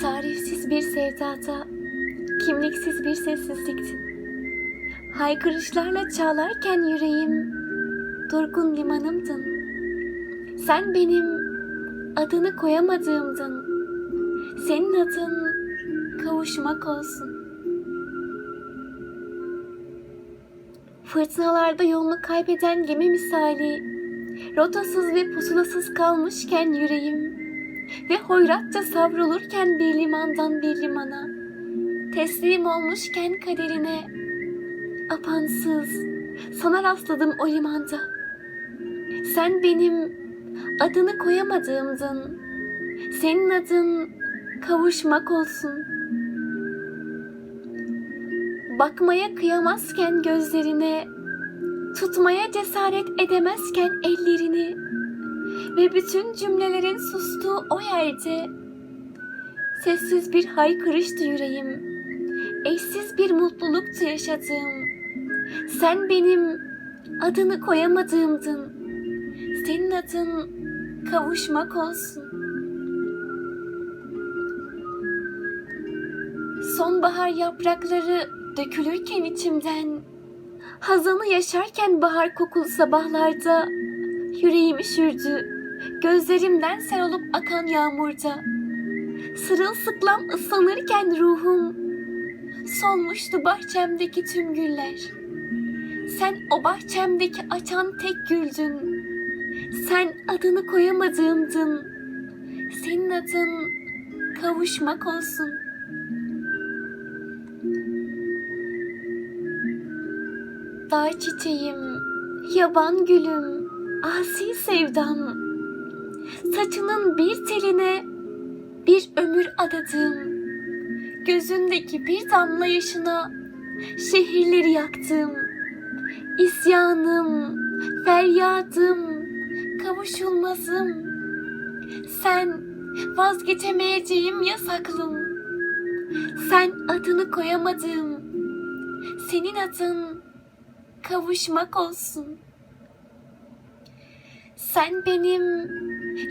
Kimliksiz bir sevdada, kimliksiz bir sessizliktin. Haykırışlarla çağlarken yüreğim, durgun limanımdın. Sen benim adını koyamadığımdın. Senin adın kavuşmak olsun. Fırtınalarda yolunu kaybeden gemi misali, rotasız ve pusulasız kalmışken yüreğim ve hoyratça savrulurken bir limandan bir limana, teslim olmuşken kaderine, apansız sana rastladım o limanda. Sen benim adını koyamadığımdın, senin adın kavuşmak olsun. Bakmaya kıyamazken gözlerine, tutmaya cesaret edemezken ellerini ve bütün cümlelerin sustuğu o yerde sessiz bir haykırıştı yüreğim. Eşsiz bir mutluluktu yaşadığım. Sen benim adını koyamadığımdın. Senin adın kavuşmak olsun. Sonbahar yaprakları dökülürken içimden, hazanı yaşarken bahar kokulu sabahlarda yüreğim üşürdü. Gözlerimden sel olup akan yağmurda. Sırılsıklam ıslanırken ruhum, solmuştu bahçemdeki tüm güller. Sen o bahçemdeki açan tek güldün. Sen adını koyamadığımdın. Senin adın kavuşmak olsun. Dağ çiçeğim, yaban gülüm, asi sevdam. Saçının bir teline bir ömür adadım. Gözündeki bir damla yaşına şehirleri yaktım. İsyanım, feryadım, kavuşulmazım. Sen vazgeçemeyeceğim yasaklım. Sen adını koyamadığım, senin adın kavuşmak olsun. Sen benim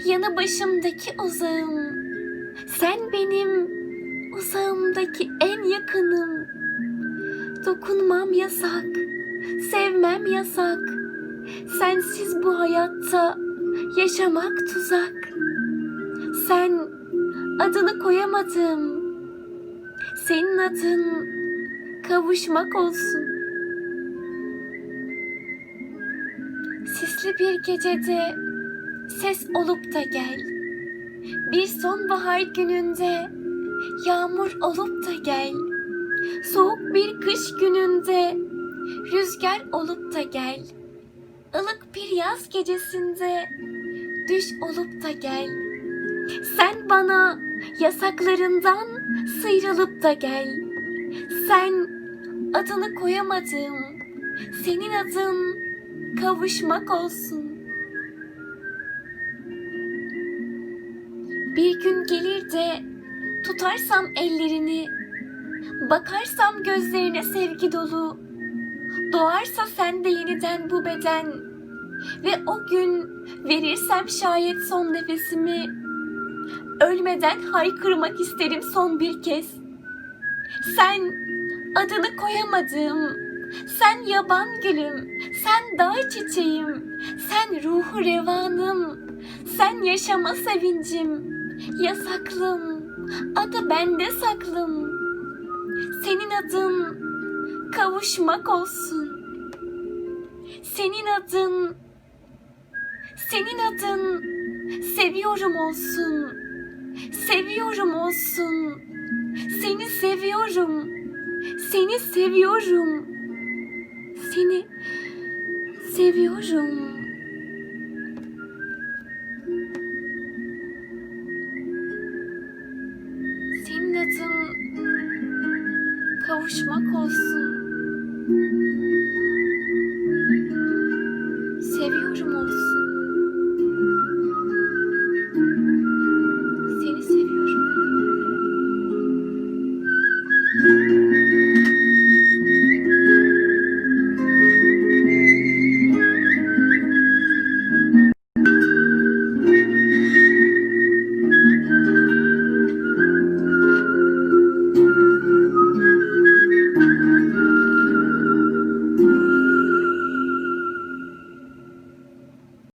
yanı başımdaki uzağım. Sen benim uzağımdaki en yakınım. Dokunmam yasak, sevmem yasak. Sensiz bu hayatta yaşamak tuzak. Sen adını koyamadım. Senin adın kavuşmak olsun. Sisli bir gecede ses olup da gel. Bir sonbahar gününde yağmur olup da gel. Soğuk bir kış gününde rüzgar olup da gel. Ilık bir yaz gecesinde düş olup da gel. Sen bana yasaklarından sıyrılıp da gel. Sen adını koyamadığım, senin adın kavuşmak olsun. Bir gün gelir de tutarsam ellerini, bakarsam gözlerine sevgi dolu, doğarsa sende yeniden bu beden ve o gün verirsem şayet son nefesimi, ölmeden haykırmak isterim son bir kez. Sen adını koyamadığım, sen yaban gülüm, sen dağ çiçeğim, sen ruhu revanım, sen yaşama sevincim, yasaklım, adı bende saklım. Senin adın kavuşmak olsun. Senin adın, senin adın seviyorum olsun. Seviyorum olsun. Seni seviyorum. Seni seviyorum. Seni seviyorum. Kavuşmak olsun. Seviyorum olsun.